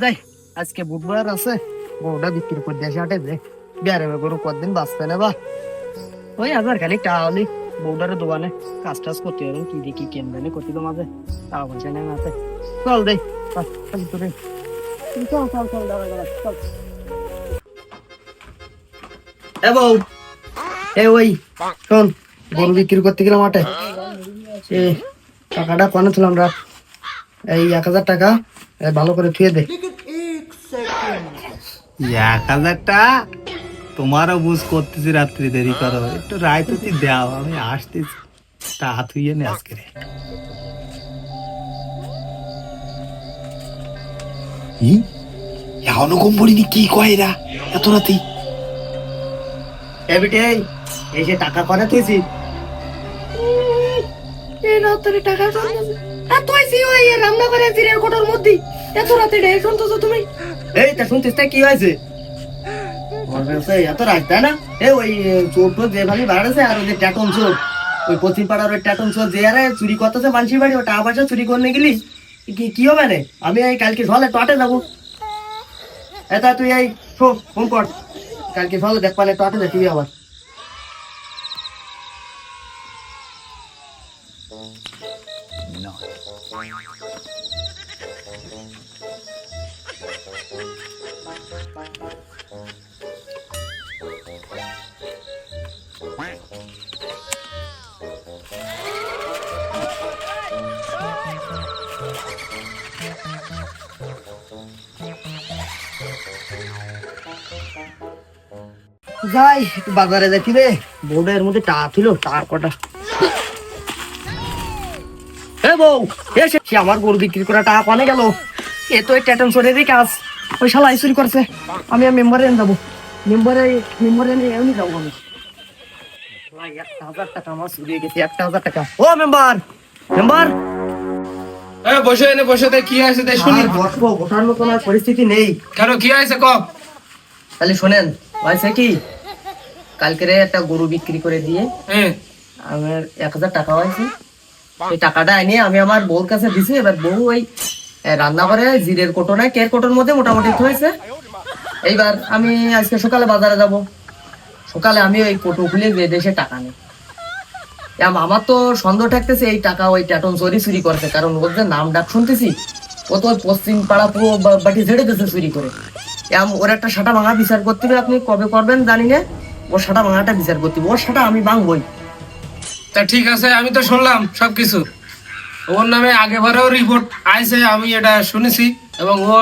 যাই আজকে বুধবার আছে। বউটা বিক্রি করে দিয়ে হাটে যে ব্যারামে গরু কদিন বাঁচতে না বা? ওই আবার খালি টাওয়ালি বউটারে দোকানে কাজ টাজ করতে হবে কি দেখি কেমনে করতে তো মাঝে। টাকা পয়সা নেই হাতে চল দেই চল, চল চল দাঁড়া চল। এ বউ এ ওই শোন গরু বিক্রি করতে গেলাম মাঠে টাকাটা কনে ছিলাম রাখ এই এক হাজার টাকা ভালো করে থুয়ে দে। এক হাজারটা? তোমারও বুঝ করতেছি রাত্রি দেরি করো। একটু রায় তুই দাও আমি আসতেছি। তা হাত হইয়ে নে আজকে। রে। এখনও ঘুম পড়িনি? কি কয় এরা? এত রাতি এ বিটে যে টাকা তুইছি এই টাকা আর তুই সি ওই রান্না করে জিরের কোটার মধ্যে এত রাতে শুনতেছো তুমি? এই তা শুনতিস তা কি হয়েছে? এত রাত, তাই না? এ ওই চোর টোর যে বাড়াছে আর ট্যাটন চোর। ওই পশ্চিম পাড়ার ওই ট্যাটন চোর যে আরে চুরি করতেছে মানুষের বাড়ি ও টাকা পয়সা চুরি করে গেলি? কি কি হবে রে? আমি এই কালকে সকালে টটে যাব। এটা তুই এই শো, ফোন কর। কালকে সকালে দেখ পালে টটে যাবি আবার। যাই একটু বাজারে যাচ্ছি রে? বোর্ডের মধ্যে টা ছিল টার কটা? এ বউ এসে সে আমার গরু বিক্রি করা টাকা পানে গেল? এ তো ট্যাটন কাজ। ওই শালা চুরি করছে। আমি আর মেম্বারে যাব মেম্বারে মেম্বারে এমনি যাব আমি। একটা হাজার টাকা আমার চুরি হয়ে গেছে একটা হাজার টাকা। ও মেম্বার মেম্বার। বসে এনে বসে দে কি আছে তাই শুনি। বসবো বসার মতো আর পরিস্থিতি নেই। কেন কি ক? তাহলে শোনেন হয়েছে কি? কালকে রে একটা গরু বিক্রি করে দিয়ে হ্যাঁ। আমার এক হাজার টাকা হয়েছে। এই টাকাটা এনে আমি আমার বউর কাছে দিছি এবার বউ ওই রান্না করে জিরের কোটো নাই কের কোটোর মধ্যে মোটামুটি হয়েছে এইবার আমি আজকে সকালে বাজারে যাব। সকালে আমি ওই কোটো খুলে এসে টাকা নেই। আমার তো সন্দেহ থাকতেছে এই টাকা ওই ট্যাটন চুরি চুরি করছে কারণ ওর যে নাম ডাক শুনতেছি ও তো পশ্চিম পাড়া পুরো বাটি ঝেড়ে দিয়েছে চুরি করে। এম, ওর একটা সাটা ভাঙা বিচার করতে আপনি কবে করবেন জানি না। ওর সাটা ভাঙাটা বিচার করতে ওর সাটা আমি ভাঙবই। তা ঠিক আছে, আমি তো শুনলাম সবকিছু। ওর নামে আগেবারেও রিপোর্ট আইছে, আমি এটা শুনেছি এবং ও